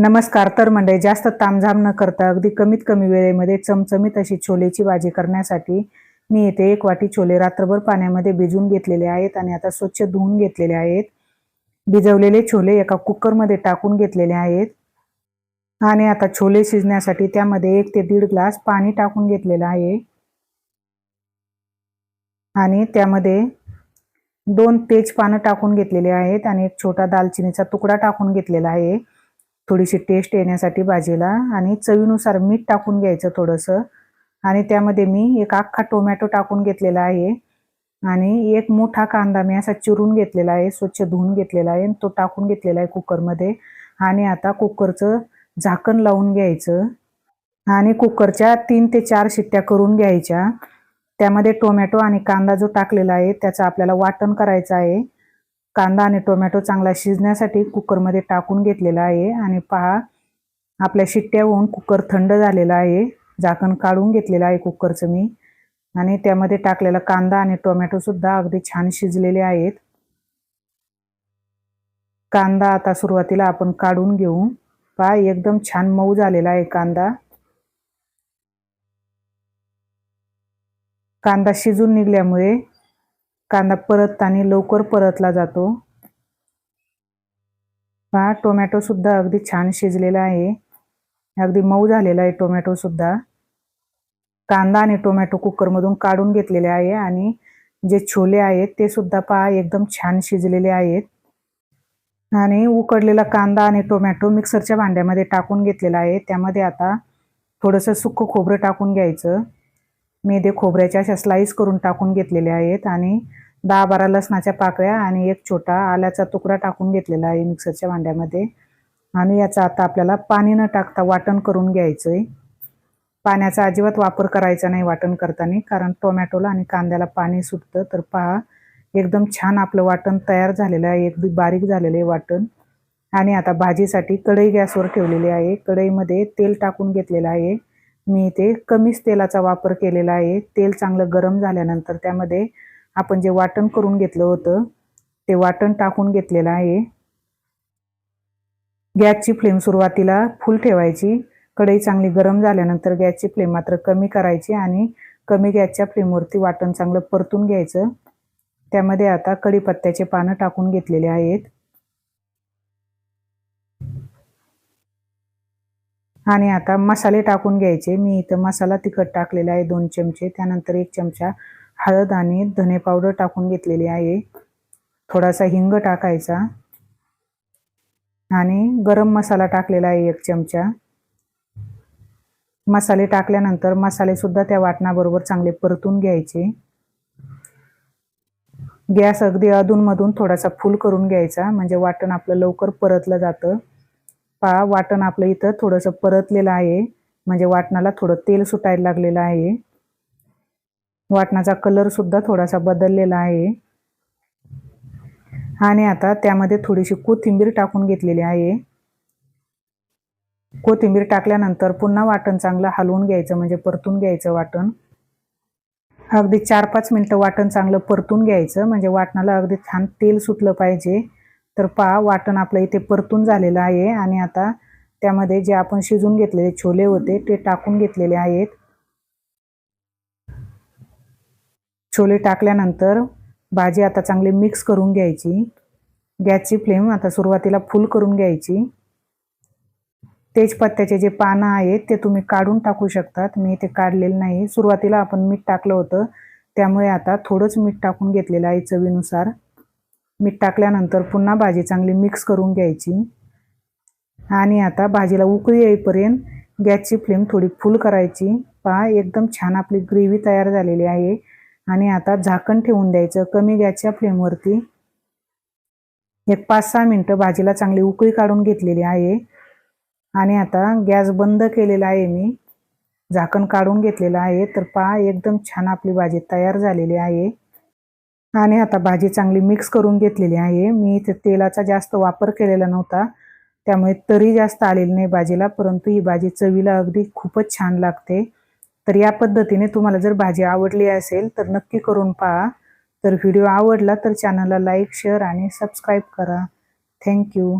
नमस्कार तर मंडळी जास्त तामझाम न करता अगदी कमीत कमी वेळेमध्ये चमचमीत अशी छोलेची भाजी करण्यासाठी मी येथे एक वाटी छोले रात्रभर पाण्यामध्ये भिजवून घेतलेले आहेत आणि आता स्वच्छ धुवून घेतलेले आहेत. भिजवलेले छोले एका कुकरमध्ये टाकून घेतलेले आहेत. आणि आता छोले शिजण्यासाठी त्यामध्ये एक ते दीड ग्लास पाणी टाकून घेतलेलं आहे. आणि त्यामध्ये दोन तेज पानं टाकून घेतलेले आहेत आणि एक छोटा दालचिनीचा तुकडा टाकून घेतलेला आहे. थोडीशी टेस्ट येण्यासाठी भाजीला आणि चवीनुसार मीठ टाकून घ्यायचं थोडंसं. आणि त्यामध्ये मी एक अख्खा टोमॅटो टाकून घेतलेला आहे. आणि एक मोठा कांदा मी असा चिरून घेतलेला आहे स्वच्छ धुवून घेतलेला आहे. तो टाकून घेतलेला आहे कुकरमध्ये. आणि आता कुकरचं झाकण लावून घ्यायचं. आणि कुकरच्या तीन ते चार शिट्ट्या करून घ्यायच्या. त्यामध्ये टोमॅटो आणि कांदा जो टाकलेला आहे त्याचं आपल्याला वाटण करायचं आहे. कांदा आणि टोमॅटो चांगला शिजण्यासाठी कुकरमध्ये टाकून घेतलेला आहे. आणि पहा आपल्या शिट्ट्या होऊन कुकर थंड झालेला आहे. झाकण काढून घेतलेलं आहे कुकरचं मी. आणि त्यामध्ये टाकलेला कांदा आणि टोमॅटोसुद्धा अगदी छान शिजलेले आहेत. कांदा आता सुरुवातीला आपण काढून घेऊ. पहा एकदम छान मऊ झालेला आहे कांदा. कांदा शिजून निघल्यामुळे कांदा परतताना लवकर परतला जातो. पहा टोमॅटोसुद्धा अगदी छान शिजलेला आहे. अगदी मऊ झालेला आहे टोमॅटोसुद्धा कांदा आणि टोमॅटो कुकरमधून काढून घेतलेले आहे आणि जे छोले आहेत ते सुद्धा पहा एकदम छान शिजलेले आहेत. आणि उकडलेला कांदा आणि टोमॅटो मिक्सरच्या भांड्यामध्ये टाकून घेतलेला आहे. त्यामध्ये आता थोडंसं सुकं खोबरं टाकून घ्यायचं. मी ते खोबऱ्याच्या अशा स्लाईस करून टाकून घेतलेले आहेत आणि दहा बारा लसणाच्या पाकळ्या आणि एक छोटा आल्याचा तुकडा टाकून घेतलेला आहे मिक्सरच्या भांड्यामध्ये. आणि याचा आता आपल्याला पाणी न टाकता वाटण करून घ्यायचं आहे पाण्याचा अजिबात वापर करायचा नाही वाटण करताना कारण टोमॅटोला आणि कांद्याला पाणी सुटतं. तर पहा एकदम छान आपलं वाटण तयार झालेलं आहे अगदी बारीक झालेलं आहे वाटण. आणि आता भाजीसाठी कढई गॅसवर ठेवलेली आहे. कढईमध्ये तेल टाकून घेतलेलं आहे. मी इथे कमीच तेलाचा वापर केलेला आहे. तेल चांगलं गरम झाल्यानंतर त्यामध्ये आपण जे वाटण करून घेतलं होतं ते वाटण टाकून घेतलेलं आहे. गॅसची फ्लेम सुरुवातीला फुल ठेवायची. कढई चांगली गरम झाल्यानंतर गॅसची फ्लेम मात्र कमी करायची आणि कमी गॅसच्या फ्लेमवरती वाटण चांगलं परतून घ्यायचं. त्यामध्ये आता कढीपत्त्याचे पानं टाकून घेतलेले आहेत. आणि आता मसाले टाकून घ्यायचे. मी इथं मसाला तिखट टाकलेला आहे दोन चमचे. त्यानंतर एक चमचा हळद आणि धने पावडर टाकून घेतलेली आहे. थोडासा हिंग टाकायचा. आणि गरम मसाला टाकलेला आहे एक चमचा. मसाले टाकल्यानंतर मसाले सुद्धा त्या वाटणाबरोबर चांगले परतून घ्यायचे. गॅस अगदी अधूनमधून थोडासा फुल करून घ्यायचा म्हणजे वाटण आपलं लवकर परतलं जातं. पहा वाटण आपलं इथं थोडंसं परतलेलं आहे. म्हणजे वाटणाला थोडं तेल सुटायला लागलेलं आहे. वाटणाचा कलर सुद्धा थोडासा बदललेला आहे. आणि आता त्यामध्ये थोडीशी कोथिंबीर टाकून घेतलेली आहे. कोथिंबीर टाकल्यानंतर पुन्हा वाटण चांगलं हलवून घ्यायचं म्हणजे परतून घ्यायचं वाटण. अगदी चार पाच मिनटं वाटण चांगलं परतून घ्यायचं म्हणजे वाटणाला अगदी छान तेल सुटलं पाहिजे. तर पहा वाटण आपलं इथे परतून झालेलं आहे आणि आता त्यामध्ये जे आपण शिजून घेतलेले छोले होते ते टाकून घेतलेले आहेत. छोले टाकल्यानंतर भाजी आता चांगली मिक्स करून घ्यायची. गॅसची फ्लेम आता सुरुवातीला फुल करून घ्यायची. तेजपत्त्याचे जे पानं आहेत ते तुम्ही काढून टाकू शकतात. मी ते काढलेलं नाही. सुरुवातीला आपण मीठ टाकलं होतं. त्यामुळे आता थोडंच मीठ टाकून घेतलेलं आहे चवीनुसार. मीठ टाकल्यानंतर पुन्हा भाजी चांगली मिक्स करून घ्यायची. आणि आता भाजीला उकळी येईपर्यंत गॅसची फ्लेम थोडी फुल करायची. पहा एकदम छान आपली ग्रेव्ही तयार झालेली आहे. आणि आता झाकण ठेवून द्यायचं कमी गॅसच्या फ्लेमवरती. एक पाच सहा मिनटं भाजीला चांगली उकळी काढून घेतलेली आहे. आणि आता गॅस बंद केलेला आहे मी. झाकण काढून घेतलेलं आहे. तर पहा एकदम छान आपली भाजी तयार झालेली आहे. आणि आता भाजी चांगली मिक्स करून घेतलेली आहे. मी इथे तेलाचा जास्त वापर केलेला नव्हता. त्यामुळे तरी जास्त आलेली नाही भाजीला परंतु ही भाजी चवीला अगदी खूपच छान लागते. तर या पद्धतीने तुम्हाला जर भाजी आवडली असेल तर नक्की करून पहा. तर व्हिडिओ आवडला तर चॅनलला लाईक शेअर आणि सबस्क्राईब करा. Thank you